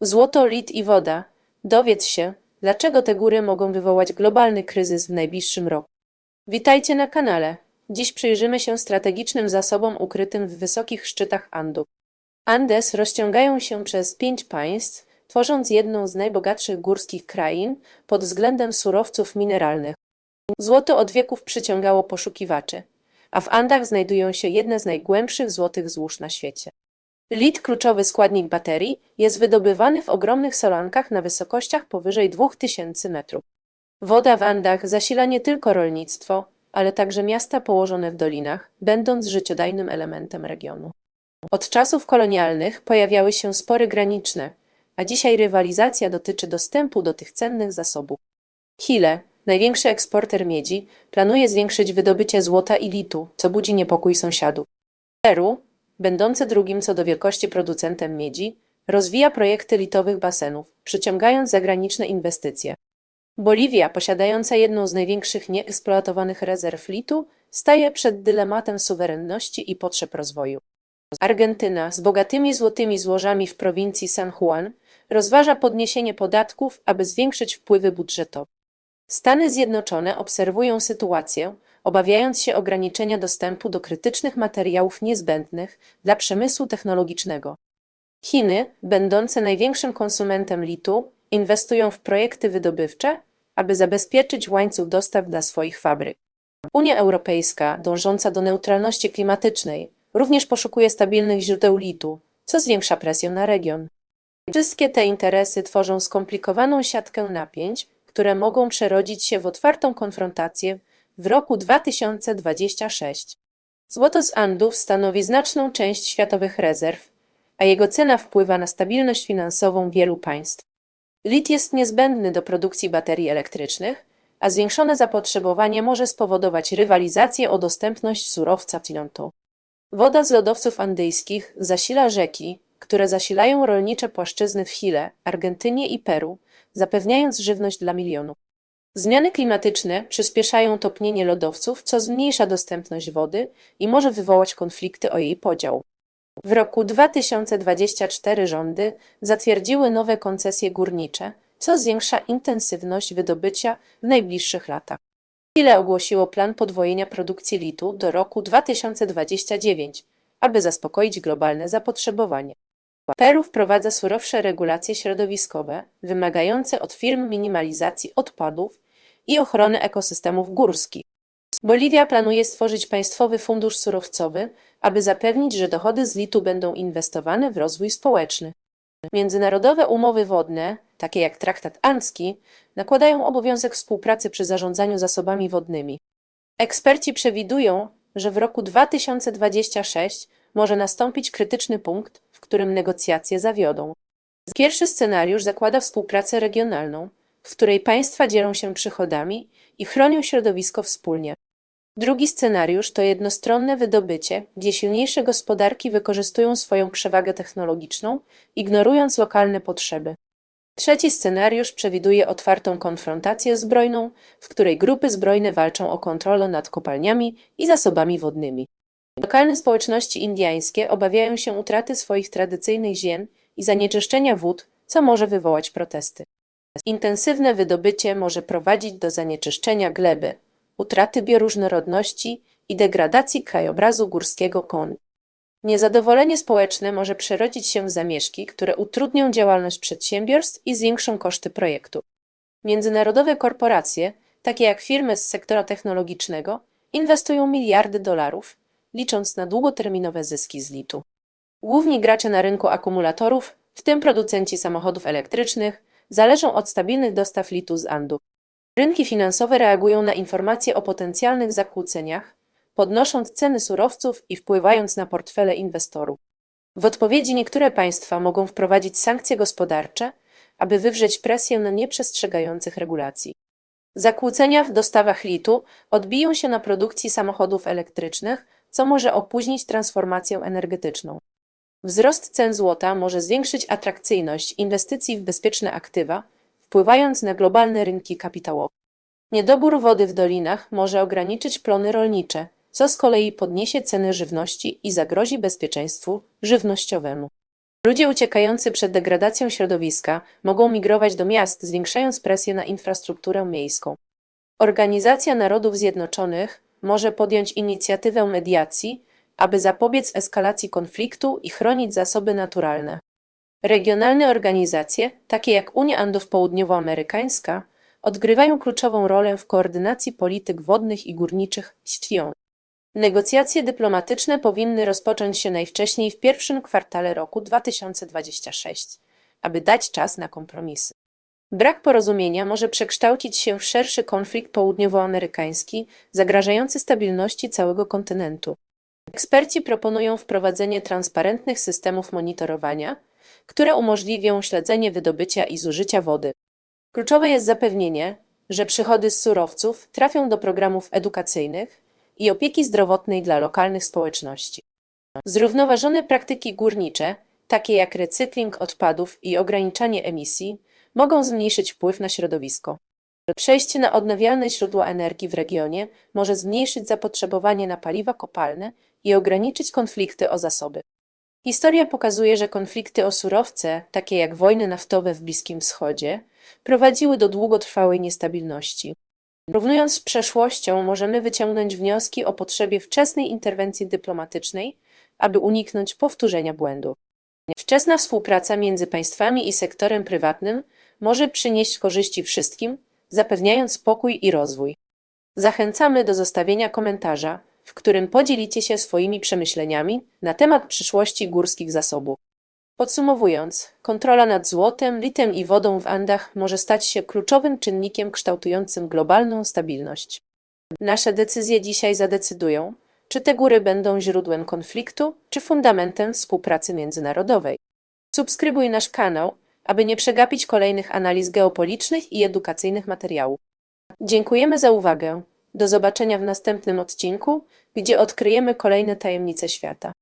Złoto, lit i woda. Dowiedz się, dlaczego te góry mogą wywołać globalny kryzys w najbliższym roku. Witajcie na kanale. Dziś przyjrzymy się strategicznym zasobom ukrytym w wysokich szczytach Andów. Andes rozciągają się przez pięć państw, tworząc jedną z najbogatszych górskich krain pod względem surowców mineralnych. Złoto od wieków przyciągało poszukiwaczy, a w Andach znajdują się jedne z najgłębszych złotych złóż na świecie. Lit, kluczowy składnik baterii, jest wydobywany w ogromnych solankach na wysokościach powyżej 2000 metrów. Woda w Andach zasila nie tylko rolnictwo, ale także miasta położone w dolinach, będąc życiodajnym elementem regionu. Od czasów kolonialnych pojawiały się spory graniczne, a dzisiaj rywalizacja dotyczy dostępu do tych cennych zasobów. Chile, największy eksporter miedzi, planuje zwiększyć wydobycie złota i litu, co budzi niepokój sąsiadów. Peru, będący drugim co do wielkości producentem miedzi, rozwija projekty litowych basenów, przyciągając zagraniczne inwestycje. Boliwia, posiadająca jedną z największych nieeksploatowanych rezerw litu, staje przed dylematem suwerenności i potrzeb rozwoju. Argentyna, z bogatymi złotymi złożami w prowincji San Juan, rozważa podniesienie podatków, aby zwiększyć wpływy budżetowe. Stany Zjednoczone obserwują sytuację, obawiając się ograniczenia dostępu do krytycznych materiałów niezbędnych dla przemysłu technologicznego. Chiny, będące największym konsumentem litu, inwestują w projekty wydobywcze, aby zabezpieczyć łańcuch dostaw dla swoich fabryk. Unia Europejska, dążąca do neutralności klimatycznej, również poszukuje stabilnych źródeł litu, co zwiększa presję na region. Wszystkie te interesy tworzą skomplikowaną siatkę napięć, które mogą przerodzić się w otwartą konfrontację w roku 2026. Złoto z Andów stanowi znaczną część światowych rezerw, a jego cena wpływa na stabilność finansową wielu państw. Lit jest niezbędny do produkcji baterii elektrycznych, a zwiększone zapotrzebowanie może spowodować rywalizację o dostępność surowca Tilantu. Woda z lodowców andyjskich zasila rzeki, które zasilają rolnicze płaszczyzny w Chile, Argentynie i Peru, zapewniając żywność dla milionów. Zmiany klimatyczne przyspieszają topnienie lodowców, co zmniejsza dostępność wody i może wywołać konflikty o jej podział. W roku 2024 rządy zatwierdziły nowe koncesje górnicze, co zwiększa intensywność wydobycia w najbliższych latach. Chile ogłosiło plan podwojenia produkcji litu do roku 2029, aby zaspokoić globalne zapotrzebowanie. Peru wprowadza surowsze regulacje środowiskowe, wymagające od firm minimalizacji odpadów i ochrony ekosystemów górskich. Boliwia planuje stworzyć państwowy fundusz surowcowy, aby zapewnić, że dochody z litu będą inwestowane w rozwój społeczny. Międzynarodowe umowy wodne, takie jak Traktat Andzki, nakładają obowiązek współpracy przy zarządzaniu zasobami wodnymi. Eksperci przewidują, że w roku 2026 może nastąpić krytyczny punkt, w którym negocjacje zawiodą. Pierwszy scenariusz zakłada współpracę regionalną, w której państwa dzielą się przychodami i chronią środowisko wspólnie. Drugi scenariusz to jednostronne wydobycie, gdzie silniejsze gospodarki wykorzystują swoją przewagę technologiczną, ignorując lokalne potrzeby. Trzeci scenariusz przewiduje otwartą konfrontację zbrojną, w której grupy zbrojne walczą o kontrolę nad kopalniami i zasobami wodnymi. Lokalne społeczności indyjskie obawiają się utraty swoich tradycyjnych ziem i zanieczyszczenia wód, co może wywołać protesty. Intensywne wydobycie może prowadzić do zanieczyszczenia gleby, utraty bioróżnorodności i degradacji krajobrazu górskiego Kon. Niezadowolenie społeczne może przerodzić się w zamieszki, które utrudnią działalność przedsiębiorstw i zwiększą koszty projektu. Międzynarodowe korporacje, takie jak firmy z sektora technologicznego, inwestują miliardy dolarów, licząc na długoterminowe zyski z litu. Główni gracze na rynku akumulatorów, w tym producenci samochodów elektrycznych, zależą od stabilnych dostaw litu z Andów. Rynki finansowe reagują na informacje o potencjalnych zakłóceniach, podnosząc ceny surowców i wpływając na portfele inwestorów. W odpowiedzi niektóre państwa mogą wprowadzić sankcje gospodarcze, aby wywrzeć presję na nieprzestrzegających regulacji. Zakłócenia w dostawach litu odbiją się na produkcji samochodów elektrycznych, co może opóźnić transformację energetyczną. Wzrost cen złota może zwiększyć atrakcyjność inwestycji w bezpieczne aktywa, wpływając na globalne rynki kapitałowe. Niedobór wody w dolinach może ograniczyć plony rolnicze, co z kolei podniesie ceny żywności i zagrozi bezpieczeństwu żywnościowemu. Ludzie uciekający przed degradacją środowiska mogą migrować do miast, zwiększając presję na infrastrukturę miejską. Organizacja Narodów Zjednoczonych może podjąć inicjatywę mediacji, aby zapobiec eskalacji konfliktu i chronić zasoby naturalne. Regionalne organizacje, takie jak Unia Andów Południowoamerykańska, odgrywają kluczową rolę w koordynacji polityk wodnych i górniczych SFION. Negocjacje dyplomatyczne powinny rozpocząć się najwcześniej w pierwszym kwartale roku 2026, aby dać czas na kompromisy. Brak porozumienia może przekształcić się w szerszy konflikt południowoamerykański, zagrażający stabilności całego kontynentu. Eksperci proponują wprowadzenie transparentnych systemów monitorowania, które umożliwią śledzenie wydobycia i zużycia wody. Kluczowe jest zapewnienie, że przychody z surowców trafią do programów edukacyjnych i opieki zdrowotnej dla lokalnych społeczności. Zrównoważone praktyki górnicze, takie jak recykling odpadów i ograniczanie emisji, mogą zmniejszyć wpływ na środowisko. Przejście na odnawialne źródła energii w regionie może zmniejszyć zapotrzebowanie na paliwa kopalne i ograniczyć konflikty o zasoby. Historia pokazuje, że konflikty o surowce, takie jak wojny naftowe w Bliskim Wschodzie, prowadziły do długotrwałej niestabilności. Porównując z przeszłością, możemy wyciągnąć wnioski o potrzebie wczesnej interwencji dyplomatycznej, aby uniknąć powtórzenia błędów. Wczesna współpraca między państwami i sektorem prywatnym może przynieść korzyści wszystkim, zapewniając spokój i rozwój. Zachęcamy do zostawienia komentarza, w którym podzielicie się swoimi przemyśleniami na temat przyszłości górskich zasobów. Podsumowując, kontrola nad złotem, litem i wodą w Andach może stać się kluczowym czynnikiem kształtującym globalną stabilność. Nasze decyzje dzisiaj zadecydują, czy te góry będą źródłem konfliktu, czy fundamentem współpracy międzynarodowej. Subskrybuj nasz kanał, aby nie przegapić kolejnych analiz geopolitycznych i edukacyjnych materiałów. Dziękujemy za uwagę. Do zobaczenia w następnym odcinku, gdzie odkryjemy kolejne tajemnice świata.